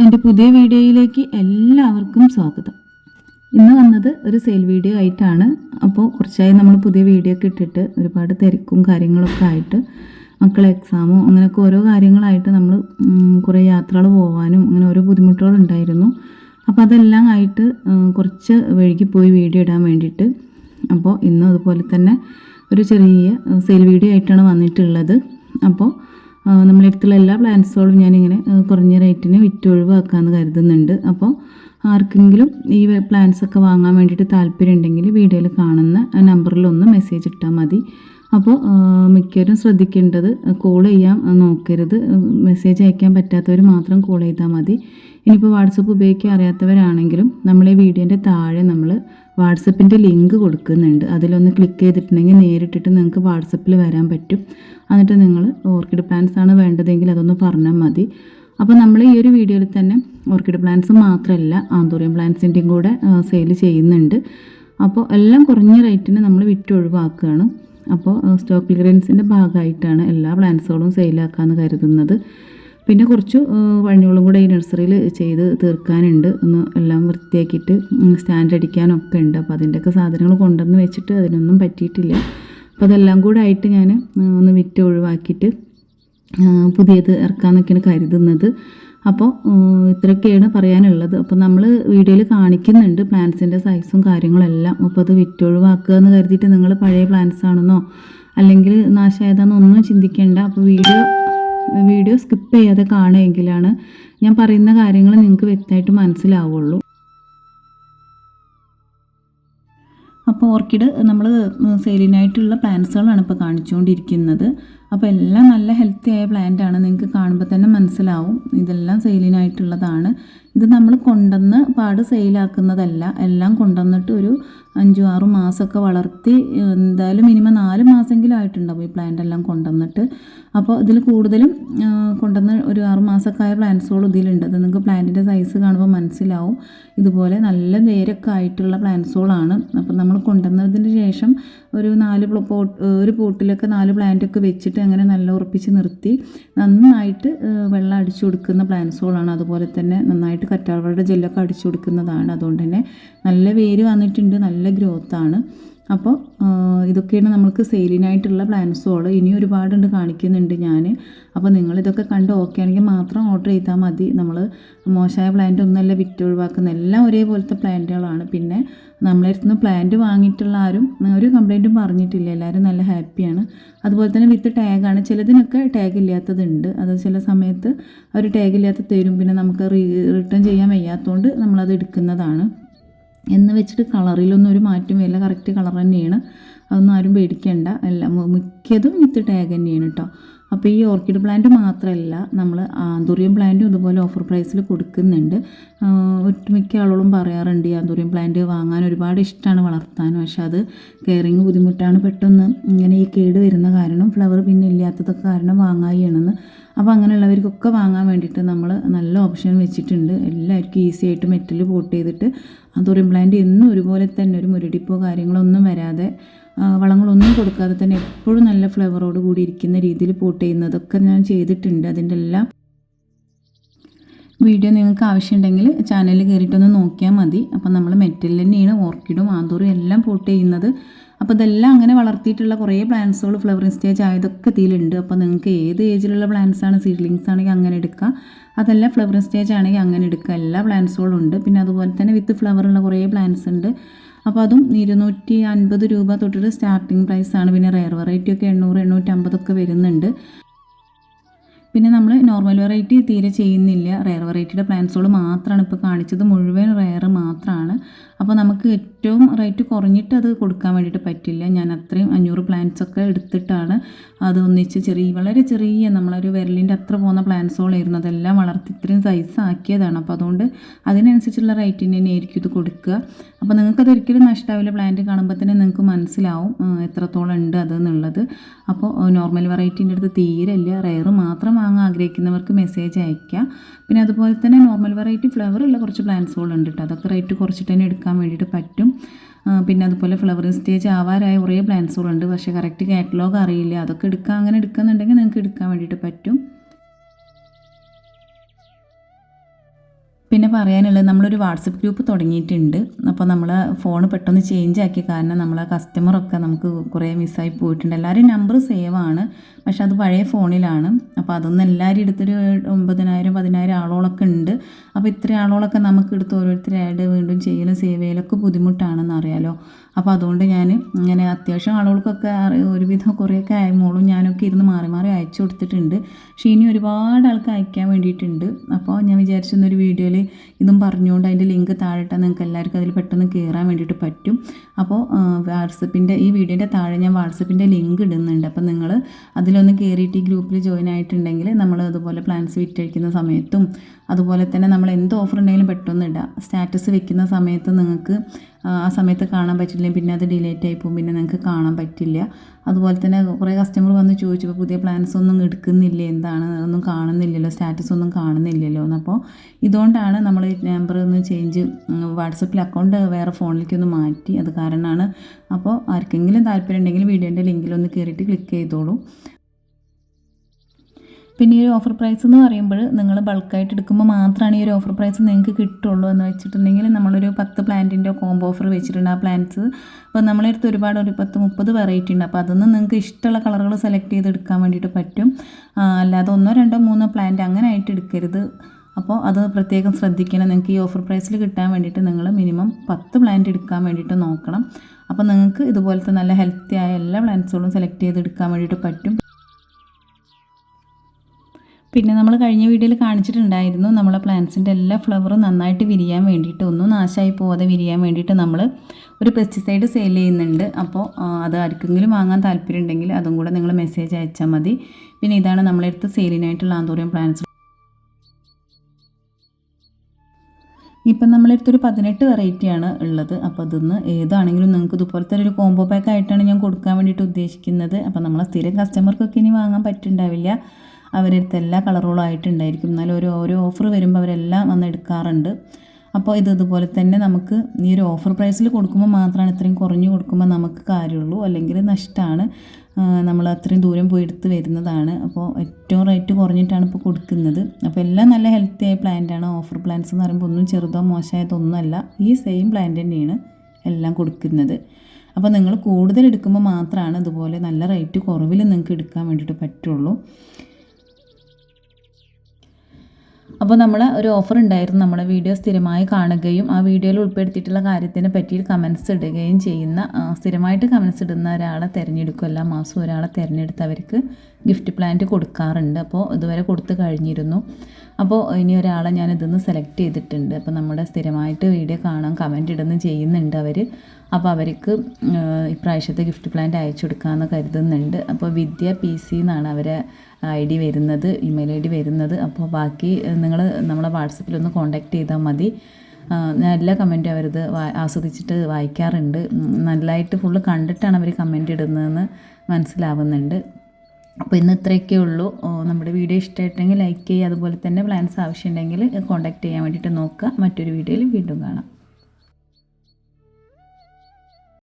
എന്റെ പുതിയ വീഡിയോയിലേക്ക് എല്ലാവർക്കും സ്വാഗതം. ഇന്ന് വന്നത് ഒരു സെയിൽ വീഡിയോ ആയിട്ടാണ്. അപ്പോൾ കുറച്ചായി നമ്മൾ പുതിയ വീഡിയോ ഒക്കെ ഇട്ടിട്ട് ഒരുപാട് തിരക്കും കാര്യങ്ങളൊക്കെ ആയിട്ട് മക്കളെ എക്സാമോ അങ്ങനെയൊക്കെ ഓരോ കാര്യങ്ങളായിട്ട് നമ്മൾ കുറേ യാത്രകൾ പോകാനും അങ്ങനെ ഓരോ ബുദ്ധിമുട്ടുകളുണ്ടായിരുന്നു അപ്പോൾ അതെല്ലാം ആയിട്ട് കുറച്ച് വഴുകിപ്പോയി വീഡിയോ ഇടാൻ വേണ്ടിയിട്ട്. അപ്പോൾ ഇന്നും അതുപോലെ തന്നെ ഒരു ചെറിയ സെയിൽ വീഡിയോ ആയിട്ടാണ് വന്നിട്ടുള്ളത്. അപ്പോൾ ആ, നമ്മളെ അടുത്തുള്ള എല്ലാ പ്ലാന്റ്സുകളും ഞാനിങ്ങനെ കുറഞ്ഞ റേറ്റിന് വിറ്റൊഴിവാക്കാമെന്ന് കരുതുന്നുണ്ട്. അപ്പോൾ ആർക്കെങ്കിലും ഈ പ്ലാന്റ്സ് ഒക്കെ വാങ്ങാൻ വേണ്ടിയിട്ട് താല്പര്യം ഉണ്ടെങ്കിൽ വീഡിയോയിൽ കാണുന്ന നമ്പറിലൊന്ന് മെസ്സേജ് ഇട്ടാൽ മതി. അപ്പോൾ മിക്കവരും ശ്രദ്ധിക്കേണ്ടത് കോൾ ചെയ്യാൻ നോക്കരുത് മെസ്സേജ് അയക്കാൻ പറ്റാത്തവർ മാത്രം കോൾ ചെയ്താൽ മതി. ഇനിയിപ്പോൾ വാട്സപ്പ് ഉപയോഗിക്കാൻ അറിയാത്തവരാണെങ്കിലും നമ്മളെ വീഡിയോന്റെ താഴെ നമ്മൾ വാട്സപ്പിന്റെ ലിങ്ക് കൊടുക്കുന്നുണ്ട്. അതിലൊന്ന് ക്ലിക്ക് ചെയ്തിട്ടുണ്ടെങ്കിൽ നേരിട്ടിട്ട് നിങ്ങൾക്ക് വാട്സപ്പിൽ വരാൻ പറ്റും. എന്നിട്ട് നിങ്ങൾ ഓർക്കിഡ് പ്ലാന്റ്സ് ആണ് വേണ്ടതെങ്കിൽ അതൊന്ന് പറഞ്ഞാൽ മതി. അപ്പോൾ നമ്മൾ ഈ ഒരു വീഡിയോയിൽ തന്നെ ഓർക്കിഡ് പ്ലാന്റ്സ് മാത്രമല്ല ആന്തൂറിയം പ്ലാന്റ്സിന്റെയും കൂടെ സെയിൽ ചെയ്യുന്നുണ്ട്. അപ്പോൾ എല്ലാം കുറഞ്ഞ റേറ്റിന് നമ്മൾ വിറ്റ് ഒഴിവാക്കുകയാണ് അപ്പോൾ സ്റ്റോക്ക് ക്ലിയറൻസിന്റെ ഭാഗമായിട്ടാണ് എല്ലാ പ്ലാന്റ്സുകളും സെയിലാക്കാമെന്ന് കരുതുന്നത്. പിന്നെ കുറച്ച് വഴികളും കൂടെ ഈ നഴ്സറിയിൽ ചെയ്ത് തീർക്കാനുണ്ട്. ഒന്ന് എല്ലാം വൃത്തിയാക്കിയിട്ട് സ്റ്റാൻഡ് അടിക്കാനൊക്കെ ഉണ്ട്. അപ്പോൾ അതിന്റെയൊക്കെ സാധനങ്ങൾ കൊണ്ടുവന്ന് വെച്ചിട്ട് അതിനൊന്നും പറ്റിയിട്ടില്ല. അപ്പോൾ അതെല്ലാം കൂടെ ആയിട്ട് ഞാൻ ഒന്ന് വിറ്റ് ഒഴിവാക്കിയിട്ട് പുതിയത് ഇറക്കാമെന്നൊക്കെയാണ് കരുതുന്നത്. അപ്പോൾ ഇത്രയൊക്കെയാണ് പറയാനുള്ളത്. അപ്പോൾ നമ്മൾ വീഡിയോയിൽ കാണിക്കുന്നുണ്ട് പ്ലാന്റ്സിന്റെ സൈസും കാര്യങ്ങളെല്ലാം. അപ്പോൾ അത് വിറ്റൊഴിവാക്കുക എന്ന് കരുതിയിട്ട് നിങ്ങൾ പഴയ പ്ലാന്റ്സ് ആണെന്നോ അല്ലെങ്കിൽ നാശമായതാണെന്നോ ഒന്നും ചിന്തിക്കേണ്ട. അപ്പോൾ വീഡിയോ വീഡിയോ സ്കിപ്പ് ചെയ്യാതെ കാണുമെങ്കിലാണ് ഞാൻ പറയുന്ന കാര്യങ്ങൾ നിങ്ങൾക്ക് വ്യക്തമായിട്ട് മനസ്സിലാവുള്ളൂ. അപ്പോൾ ഓർക്കിഡ് നമ്മൾ സെയിലിനായിട്ടുള്ള പ്ലാന്റ്സുകളാണ് ഇപ്പോൾ കാണിച്ചുകൊണ്ടിരിക്കുന്നത്. അപ്പോൾ എല്ലാം നല്ല ഹെൽത്തി ആയ പ്ലാന്റ് ആണ്. നിങ്ങൾക്ക് കാണുമ്പോൾ തന്നെ മനസ്സിലാവും. ഇതെല്ലാം സെയിലിനായിട്ടുള്ളതാണ് ഇത് നമ്മൾ കൊണ്ടുവന്ന് പാട് സെയിലാക്കുന്നതല്ല. എല്ലാം കൊണ്ടുവന്നിട്ട് ഒരു അഞ്ചും ആറും മാസമൊക്കെ വളർത്തി എന്തായാലും മിനിമം നാല് മാസമെങ്കിലും ആയിട്ടുണ്ടാവും ഈ പ്ലാന്റ് എല്ലാം കൊണ്ടുവന്നിട്ട്. അപ്പോൾ ഇതിൽ കൂടുതലും കൊണ്ടുവന്ന് ഒരു ആറ് മാസമൊക്കെ ആയ പ്ലാന്റ്സുകൾ ഇതിലുണ്ട്. അത് നിങ്ങൾക്ക് പ്ലാന്റിന്റെ സൈസ് കാണുമ്പോൾ മനസ്സിലാവും. ഇതുപോലെ നല്ല വേരൊക്കെ ആയിട്ടുള്ള പ്ലാന്റ്സുകളാണ് അപ്പോൾ നമ്മൾ കൊണ്ടുവന്നതിന് ശേഷം ഒരു നാല് പോട്ട് ഒരു പോട്ടിലൊക്കെ നാല് പ്ലാന്റൊക്കെ വെച്ചിട്ട് അങ്ങനെ നല്ല ഉറപ്പിച്ച് നിർത്തി നന്നായിട്ട് വെള്ളം അടിച്ചു കൊടുക്കുന്ന പ്ലാന്റ്സുകളാണ് അതുപോലെ തന്നെ നന്നായിട്ട് കറ്റാർവാഴയുടെ ജെല്ലൊക്കെ അടിച്ചു കൊടുക്കുന്നതാണ്. അതുകൊണ്ട് തന്നെ നല്ല വേര് വന്നിട്ടുണ്ട് നല്ല ഗ്രോത്താണ് അപ്പോൾ ഇതൊക്കെയാണ് നമുക്ക് സെയിലിനായിട്ടുള്ള പ്ലാൻസുകൾ ഇനി ഒരുപാടുണ്ട് കാണിക്കുന്നുണ്ട് ഞാൻ. അപ്പോൾ നിങ്ങൾ ഇതൊക്കെ കണ്ട് ഓക്കെ ആണെങ്കിൽ മാത്രം ഓർഡർ ചെയ്താൽ മതി. നമ്മൾ മോശമായ പ്ലാന്റ് ഒന്നല്ല വിറ്റ് ഒഴിവാക്കുന്ന. എല്ലാം ഒരേപോലത്തെ പ്ലാന്റുകളാണ്. പിന്നെ നമ്മളെ നിന്ന് പ്ലാന്റ് വാങ്ങിയിട്ടുള്ള ആരും ഒരു കംപ്ലൈന്റും പറഞ്ഞിട്ടില്ല. എല്ലാവരും നല്ല ഹാപ്പിയാണ്. അതുപോലെ തന്നെ വിത്ത് ടാഗാണ്. ചിലതിനൊക്കെ ടാഗ് ഇല്ലാത്തതുണ്ട്. അത് ചില സമയത്ത് ഒരു ടാഗ് ഇല്ലാത്ത തരും. പിന്നെ നമുക്ക് റിട്ടേൺ ചെയ്യാൻ വയ്യാത്തതുകൊണ്ട് നമ്മളത് എടുക്കുന്നതാണ്. എന്ന് വെച്ചിട്ട് കളറിലൊന്നും ഒരു മാറ്റം വരില്ല കറക്റ്റ് കളർ തന്നെയാണ്. അതൊന്നും ആരും പേടിക്കേണ്ട. അല്ല മിക്കതും വിത്ത് ടാഗ് തന്നെയാണ് കേട്ടോ അപ്പോൾ ഈ ഓർക്കിഡ് പ്ലാന്റ് മാത്രമല്ല നമ്മൾ ആന്തൂറിയം പ്ലാന്റും ഇതുപോലെ ഓഫർ പ്രൈസിൽ കൊടുക്കുന്നുണ്ട്. ഒട്ടുമിക്ക ആളുകളും പറയാറുണ്ട് ഈ ആന്തൂറിയം പ്ലാന്റ് വാങ്ങാൻ ഒരുപാട് ഇഷ്ടമാണ് വളർത്താൻ പക്ഷേ അത് കെയറിങ് ബുദ്ധിമുട്ടാണ് പെട്ടെന്ന് ഇങ്ങനെ ഈ കേട് വരുന്ന കാരണം ഫ്ലവർ പിന്നെ ഇല്ലാത്തതൊക്കെ കാരണം വാങ്ങായിയാണെന്ന്. അപ്പോൾ അങ്ങനെയുള്ളവർക്കൊക്കെ വാങ്ങാൻ വേണ്ടിയിട്ട് നമ്മൾ നല്ല ഓപ്ഷൻ വെച്ചിട്ടുണ്ട്. എല്ലാവർക്കും ഈസി ആയിട്ട് മെറ്റൽ പോട്ട് ചെയ്തിട്ട് ആന്തൂറിയം പ്ലാന്റ് എന്നും ഒരുപോലെ തന്നെ ഒരു മുരടിപ്പോ കാര്യങ്ങളൊന്നും വരാതെ വളങ്ങളൊന്നും കൊടുക്കാതെ തന്നെ എപ്പോഴും നല്ല ഫ്ലേവറോട് കൂടി ഇരിക്കുന്ന രീതിയിൽ പോട്ട് ചെയ്യുന്നതൊക്കെ ഞാൻ ചെയ്തിട്ടുണ്ട്. അതിന്റെ എല്ലാം വീഡിയോ നിങ്ങൾക്ക് ആവശ്യമുണ്ടെങ്കിൽ ചാനലിൽ കയറിയിട്ടൊന്ന് നോക്കിയാൽ മതി. അപ്പോൾ നമ്മൾ മെറ്റൽ തന്നെയാണ് ഓർക്കിഡും ആന്തൂറും എല്ലാം പോട്ട് ചെയ്യുന്നത്. അപ്പോൾ ഇതെല്ലാം അങ്ങനെ വളർത്തിയിട്ടുള്ള കുറേ പ്ലാന്റ്സുകൾ ഫ്ലവറിങ് സ്റ്റേജ് ആയതൊക്കെ ഇതിലുണ്ട്. അപ്പോൾ നിങ്ങൾക്ക് ഏത് ഏജിലുള്ള പ്ലാന്റ്സ് ആണ് സീഡ്ലിങ്സ് ആണെങ്കിൽ അങ്ങനെ എടുക്കുക. അതെല്ലാം ഫ്ലവറിങ് സ്റ്റേജ് ആണെങ്കിൽ അങ്ങനെ എടുക്കുക. എല്ലാ പ്ലാന്റ്സുകളും ഉണ്ട്. പിന്നെ അതുപോലെ തന്നെ വിത്ത് ഫ്ലവറുള്ള കുറേ പ്ലാന്റ്സ് ഉണ്ട്. അപ്പോൾ അതും ഇരുന്നൂറ്റി അൻപത് രൂപ തൊട്ടിട്ട് സ്റ്റാർട്ടിങ് പ്രൈസാണ് പിന്നെ റെയർ വെറൈറ്റി ഒക്കെ എണ്ണൂറ് എണ്ണൂറ്റമ്പതൊക്കെ വരുന്നുണ്ട്. പിന്നെ നമ്മൾ നോർമൽ വെറൈറ്റി തീരെ ചെയ്യുന്നില്ല. റെയർ വെറൈറ്റിയുടെ പ്ലാന്റ്സുകൾ മാത്രമാണ് ഇപ്പോൾ കാണിച്ചത്. മുഴുവൻ റെയർ മാത്രമാണ് അപ്പോൾ നമുക്ക് ഏറ്റവും റേറ്റ് കുറഞ്ഞിട്ട് അത് കൊടുക്കാൻ വേണ്ടിയിട്ട് പറ്റില്ല. ഞാൻ അത്രയും അഞ്ഞൂറ് പ്ലാന്റ്സ് ഒക്കെ എടുത്തിട്ടാണ് അത് ഒന്നിച്ച് ചെറിയ വളരെ ചെറിയ നമ്മളൊരു വിരലിന്റെ അത്ര പോകുന്ന പ്ലാന്റ്സുകളായിരുന്നു അതെല്ലാം വളർത്തി ഇത്രയും സൈസ് ആക്കിയതാണ്. അപ്പോൾ അതുകൊണ്ട് അതിനനുസരിച്ചുള്ള റേറ്റിന് തന്നെ ആയിരിക്കും ഇത് കൊടുക്കുക. അപ്പോൾ നിങ്ങൾക്കത് ഒരിക്കലും നഷ്ടാവില്ല. പ്ലാന്റ് കാണുമ്പോൾ തന്നെ നിങ്ങൾക്ക് മനസ്സിലാവും എത്രത്തോളം ഉണ്ട് അത് എന്നുള്ളത് അപ്പോൾ നോർമൽ വെറൈറ്റീന്റെ അടുത്ത് തീരെ ഇല്ല. റെയർ മാത്രം വാങ്ങാൻ ആഗ്രഹിക്കുന്നവർക്ക് മെസ്സേജ് അയക്കുക പിന്നെ അതുപോലെ തന്നെ നോർമൽ വെറൈറ്റി ഫ്ലവർ ഉള്ള കുറച്ച് പ്ലാന്റ്സുകളുണ്ട് കേട്ടോ അതൊക്കെ റേറ്റ് കുറച്ചിട്ട് തന്നെ എടുക്കാൻ വേണ്ടിയിട്ട് പറ്റും. പിന്നെ അതുപോലെ ഫ്ലവറിങ് സ്റ്റേജ് ആവാറായ കുറേ പ്ലാന്റ്സുകളുണ്ട് പക്ഷേ കറക്റ്റ് കാറ്റലോഗ് അറിയില്ല. അതൊക്കെ എടുക്കാൻ അങ്ങനെ എടുക്കുന്നുണ്ടെങ്കിൽ നിങ്ങൾക്ക് എടുക്കാൻ വേണ്ടിയിട്ട് പറ്റും. പിന്നെ പറയാനുള്ളത് നമ്മളൊരു വാട്സപ്പ് ഗ്രൂപ്പ് തുടങ്ങിയിട്ടുണ്ട്. അപ്പോൾ നമ്മൾ ഫോൺ പെട്ടെന്ന് ചേഞ്ച് ആക്കി കാരണം നമ്മളെ കസ്റ്റമറൊക്കെ നമുക്ക് കുറേ മിസ്സായി പോയിട്ടുണ്ട്. എല്ലാവരും നമ്പർ സേവ് ആണ്. പക്ഷെ അത് പഴയ ഫോണിലാണ്. അപ്പോൾ അതൊന്നും എല്ലാവരും എടുത്തൊരു ഒമ്പതിനായിരം പതിനായിരം ആളോളൊക്കെ ഉണ്ട്. അപ്പോൾ ഇത്ര ആളോളൊക്കെ നമുക്ക് എടുത്ത് ആഡ് വീണ്ടും ചെയ്യലും സേവ് ചെയ്യലൊക്കെ ബുദ്ധിമുട്ടാണെന്ന് അറിയാലോ. അപ്പോൾ അതുകൊണ്ട് ഞാൻ ഇങ്ങനെ അത്യാവശ്യം ആളുകൾക്കൊക്കെ ഒരുവിധം കുറേയൊക്കെ ആയ മോളും ഞാനൊക്കെ ഇരുന്ന് മാറി മാറി അയച്ചു കൊടുത്തിട്ടുണ്ട്. പക്ഷേ ഇനി ഒരുപാട് ആൾക്ക് അയക്കാൻ വേണ്ടിയിട്ടുണ്ട്. അപ്പോൾ ഞാൻ വിചാരിച്ചു ഇന്നൊരു വീഡിയോയിൽ ഇതും പറഞ്ഞുകൊണ്ട് അതിന്റെ ലിങ്ക് താഴെട്ടാൽ നിങ്ങൾക്ക് എല്ലാവർക്കും അതിൽ പെട്ടെന്ന് കയറാൻ വേണ്ടിയിട്ട് പറ്റും. അപ്പോൾ വാട്സപ്പിന്റെ ഈ വീഡിയോന്റെ താഴെ ഞാൻ വാട്സപ്പിന്റെ ലിങ്ക് ഇടുന്നുണ്ട്. അപ്പോൾ നിങ്ങൾ അതിലൊന്ന് കയറിയിട്ട് ഈ ഗ്രൂപ്പിൽ ജോയിൻ ആയിട്ടുണ്ടെങ്കിൽ നമ്മൾ അതുപോലെ പ്ലാൻസ് വിറ്റഴിക്കുന്ന സമയത്തും അതുപോലെ തന്നെ നമ്മൾ എന്ത് ഓഫർ ഉണ്ടെങ്കിലും പെട്ടെന്ന് ഇടുക. സ്റ്റാറ്റസ് വെക്കുന്ന സമയത്ത് നിങ്ങൾക്ക് ആ സമയത്ത് കാണാൻ പറ്റില്ല പിന്നെ അത് ഡിലേറ്റ് ആയി പിന്നെ നിങ്ങൾക്ക് കാണാൻ പറ്റില്ല അതുപോലെ തന്നെ കുറേ കസ്റ്റമർ വന്ന് ചോദിച്ചു ഇപ്പോൾ പുതിയ പ്ലാൻസ് ഒന്നും എടുക്കുന്നില്ല? എന്താണ്? ഒന്നും കാണുന്നില്ലല്ലോ? സ്റ്റാറ്റസ് ഒന്നും കാണുന്നില്ലല്ലോ? എന്നപ്പോൾ ഇതുകൊണ്ടാണ് നമ്മൾ നമ്പർ ഒന്ന് ചേഞ്ച് വാട്സപ്പിൽ അക്കൗണ്ട് വേറെ ഫോണിലേക്ക് ഒന്ന് മാറ്റി. അത് കാരണമാണ്. അപ്പോൾ ആർക്കെങ്കിലും താല്പര്യം ഉണ്ടെങ്കിൽ വീഡിയോന്റെ ലിങ്കിലൊന്ന് കയറിയിട്ട് ക്ലിക്ക് ചെയ്തോളൂ. പിന്നെ ഈ ഒരു ഓഫർ പ്രൈസ് എന്ന് പറയുമ്പോൾ നിങ്ങൾ ബൾക്കായിട്ട് എടുക്കുമ്പോൾ മാത്രമാണ് ഈ ഒരു ഓഫർ പ്രൈസ് നിങ്ങൾക്ക് കിട്ടുള്ളൂ എന്ന് വെച്ചിട്ടുണ്ടെങ്കിൽ നമ്മളൊരു പത്ത് പ്ലാന്റിന്റെ കോംബോ ഓഫർ വെച്ചിട്ടുണ്ട്. ആ പ്ലാന്റ്സ് അപ്പോൾ നമ്മളെ അടുത്ത് ഒരുപാട് ഒരു പത്ത് മുപ്പത് വെറൈറ്റി ഉണ്ട്. അപ്പോൾ അതൊന്നും നിങ്ങൾക്ക് ഇഷ്ടമുള്ള കളറുകൾ സെലക്ട് ചെയ്ത് എടുക്കാൻ വേണ്ടിയിട്ട് പറ്റും. അല്ലാതെ ഒന്നോ രണ്ടോ മൂന്നോ പ്ലാന്റ് അങ്ങനെ ആയിട്ട് എടുക്കരുത്. അപ്പോൾ അത് പ്രത്യേകം ശ്രദ്ധിക്കണം. നിങ്ങൾക്ക് ഈ ഓഫർ പ്രൈസിൽ കിട്ടാൻ വേണ്ടിയിട്ട് നിങ്ങൾ മിനിമം പത്ത് പ്ലാന്റ് എടുക്കാൻ വേണ്ടിയിട്ട് നോക്കണം. അപ്പോൾ നിങ്ങൾക്ക് ഇതുപോലത്തെ നല്ല ഹെൽത്തി ആയ എല്ലാ പ്ലാന്റ്സുകളും സെലക്ട് ചെയ്ത് എടുക്കാൻ വേണ്ടിയിട്ട് പറ്റും. പിന്നെ നമ്മൾ കഴിഞ്ഞ വീഡിയോയിൽ കാണിച്ചിട്ടുണ്ടായിരുന്നു നമ്മളെ പ്ലാന്റ്സിന്റെ എല്ലാ ഫ്ലവറും നന്നായിട്ട് വിരിയാൻ വേണ്ടിയിട്ട് ഒന്നും നാശമായി പോവാതെ വിരിയാൻ വേണ്ടിയിട്ട് നമ്മൾ ഒരു പെസ്റ്റിസൈഡ് സെയിൽ ചെയ്യുന്നുണ്ട്. അപ്പോൾ അത് ആർക്കെങ്കിലും വാങ്ങാൻ താല്പര്യം ഉണ്ടെങ്കിൽ അതും കൂടെ നിങ്ങൾ മെസ്സേജ് അയച്ചാൽ മതി. പിന്നെ ഇതാണ് നമ്മളെടുത്ത് സെയിലിനായിട്ടുള്ള ആന്തോറിയം പ്ലാന്റ്സ് ഇപ്പം നമ്മളെടുത്തൊരു പതിനെട്ട് വെറൈറ്റിയാണ് ഉള്ളത്. അപ്പോൾ അതിന്ന് ഏതാണെങ്കിലും നിങ്ങൾക്ക് ഇതുപോലത്തെ ഒരു കോംബോ പാക്ക് ആയിട്ടാണ് ഞാൻ കൊടുക്കാൻ വേണ്ടിയിട്ട് ഉദ്ദേശിക്കുന്നത്. അപ്പോൾ നമ്മളെ സ്ഥിരം കസ്റ്റമർക്കൊക്കെ ഇനി വാങ്ങാൻ പറ്റുന്നുണ്ടാവില്ല. അവരടുത്ത് എല്ലാ കളറുകളും ആയിട്ടുണ്ടായിരിക്കും. എന്നാലും ഒരു ഓരോ ഓഫർ വരുമ്പോൾ അവരെല്ലാം വന്ന് എടുക്കാറുണ്ട്. അപ്പോൾ ഇത് ഇതുപോലെ തന്നെ നമുക്ക് ഈ ഒരു ഓഫർ പ്രൈസിൽ കൊടുക്കുമ്പോൾ മാത്രമാണ് ഇത്രയും കുറഞ്ഞു കൊടുക്കുമ്പോൾ നമുക്ക് കാര്യമുള്ളൂ. അല്ലെങ്കിൽ നഷ്ടമാണ് നമ്മൾ അത്രയും ദൂരം പോയി എടുത്ത് വരുന്നതാണ്. അപ്പോൾ ഏറ്റവും റേറ്റ് കുറഞ്ഞിട്ടാണ് ഇപ്പോൾ കൊടുക്കുന്നത്. അപ്പോൾ എല്ലാം നല്ല ഹെൽത്തി ആയ പ്ലാന്റാണ് ഓഫർ പ്ലാന്റ്സ് എന്ന് പറയുമ്പോൾ ഒന്നും ചെറുതോ മോശമായതൊന്നുമല്ല ഈ സെയിം പ്ലാന്റ് തന്നെയാണ് എല്ലാം കൊടുക്കുന്നത്. അപ്പോൾ നിങ്ങൾ കൂടുതൽ എടുക്കുമ്പോൾ മാത്രമാണ് ഇതുപോലെ നല്ല റേറ്റ് കുറവിൽ നിങ്ങൾക്ക് എടുക്കാൻ വേണ്ടിയിട്ട് പറ്റുള്ളൂ. അപ്പോൾ നമ്മൾ ഒരു ഓഫർ ഉണ്ടായിരുന്നു നമ്മുടെ വീഡിയോ സ്ഥിരമായി കാണുകയും ആ വീഡിയോയിൽ ഉൾപ്പെടുത്തിയിട്ടുള്ള കാര്യത്തിനെ പറ്റി കമൻസ് ഇടുകയും ചെയ്യുന്ന സ്ഥിരമായിട്ട് കമൻസ് ഇടുന്ന ഒരാളെ തിരഞ്ഞെടുക്കും. എല്ലാ മാസവും ഒരാളെ തിരഞ്ഞെടുത്ത് അവർക്ക് ഗിഫ്റ്റ് പ്ലാന്റ് കൊടുക്കാറുണ്ട്. അപ്പോൾ ഇതുവരെ കൊടുത്തു കഴിഞ്ഞിരുന്നു. അപ്പോൾ ഇനി ഒരാളെ ഞാൻ ഇതിന്ന് സെലക്ട് ചെയ്തിട്ടുണ്ട്. അപ്പോൾ നമ്മുടെ സ്ഥിരമായിട്ട് വീഡിയോ കാണാൻ കമന്റ് ഇടുന്നു ചെയ്യുന്നുണ്ട് അവർ അപ്പോൾ അവർക്ക് ഇപ്രാവശ്യത്തെ ഗിഫ്റ്റ് പ്ലാന്റ് അയച്ചു കൊടുക്കാമെന്ന് കരുതുന്നുണ്ട്. അപ്പോൾ വിദ്യ പി സി എന്നാണ് അവരെ ഐ ഡി വരുന്നത് ഇമെയിൽ ഐ ഡി വരുന്നത്. അപ്പോൾ ബാക്കി നിങ്ങൾ നമ്മളെ വാട്സപ്പിലൊന്ന് കോൺടാക്റ്റ് ചെയ്താൽ മതി. ഞാൻ എല്ലാ കമന്റും അവരത് ആസ്വദിച്ചിട്ട് വായിക്കാറുണ്ട്. നല്ലതായിട്ട് ഫുള്ള് കണ്ടിട്ടാണ് അവർ കമന്റ് ഇടുന്നതെന്ന് മനസ്സിലാവുന്നുണ്ട്. അപ്പോൾ ഇന്ന് ഇത്രയൊക്കെ ഉള്ളൂ. നമ്മുടെ വീഡിയോ ഇഷ്ടമായിട്ടെങ്കിൽ ലൈക്ക് ചെയ്യുക. അതുപോലെ തന്നെ പ്ലാൻസ് ആവശ്യമുണ്ടെങ്കിൽ കോൺടാക്റ്റ് ചെയ്യാൻ വേണ്ടിയിട്ട് നോക്കുക. മറ്റൊരു വീഡിയോയിൽ വീണ്ടും കാണാം.